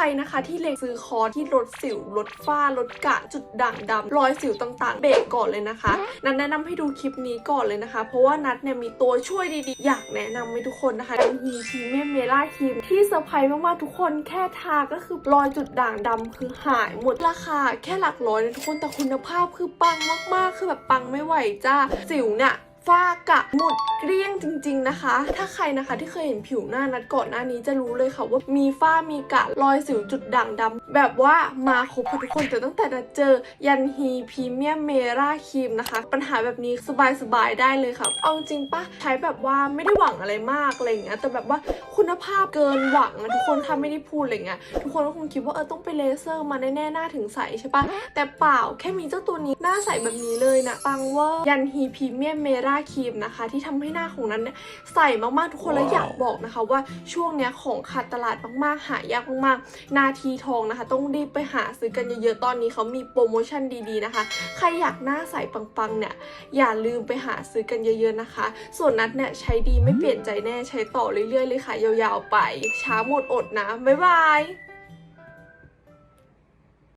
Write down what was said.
รนะคะที่เล็งซื้อคอร์สที่ลดสิวลดฝ้าลดกระจุดด่างดำรอยสิวต่างๆ เบรกก่อนเลยนะคะ นัดแนะนำให้ดูคลิปนี้ก่อนเลยนะคะ เพราะว่านัดเนี่ยมีตัวช่วยดีๆ อยากแนะนำให้ทุกคนนะคะดันฮีพรีเมียมเมล่าครีมที่เซอร์ไพรส์มากๆทุกคนแค่ทาก็คือรอยจุดด่างดำคือหายหมดราคาแค่หลักร้อยนะทุกคนแต่คุณภาพคือปังมากๆ คือแบบปังไม่ไหวจ้าสิวเนี่ยฝ้ากระหมดเกลี้ยงจริง ๆนะคะ ถ้าใครนะคะที่เคยเห็นผิวหน้านัดก่อนหน้านี้จะรู้เลยค่ะว่ามีฝ้ามีกระรอยสิวจุดด่างดำแบบว่ามาครบทุกคนแต่ตั้งแต่นัดเจอยันฮีพรีเมียมเมราครีมนะคะ ปัญหาแบบนี้สบายๆได้เลยค่ะ เอาจริงปะใช้แบบว่าไม่ได้หวังอะไรมากอะไรอย่างเงี้ยแต่แบบว่าคุณภาพเกินหวังอะทุกคนถ้าไม่ได้พูดอะไรเงี้ยทุกคนก็คงคิดว่าเออต้องไปเลเซอร์มาแน่ๆหน้าถึงใสใช่ปะแต่เปล่าแค่มีเจ้าตัวนี้หน้าใสแบบนี้เลยนะปังเวอร์ยันฮีพรีเมียมเมราครีมนะคะ ที่ทำให้หน้าของนั้นเนี่ยใสมากๆทุกคนแล้วอยากบอกนะคะ ว่าช่วงเนี้ยของขาดตลาดมากๆ หายากมากๆ นาทีทองนะคะ ต้องรีบไปหาซื้อกันเยอะๆตอนนี้เขามีโปรโมชั่นดีๆนะคะ ใครอยากหน้าใสปังๆเนี่ยอย่าลืมไปหาซื้อกันเยอะๆนะคะ ส่วนนัดเนี่ยใช้ดีไม่เปลี่ยนใจแน่ใช้ต่อเรื่อยๆเลยค่ะยาวๆไป ช้าหมดอดนะบ๊ายบาย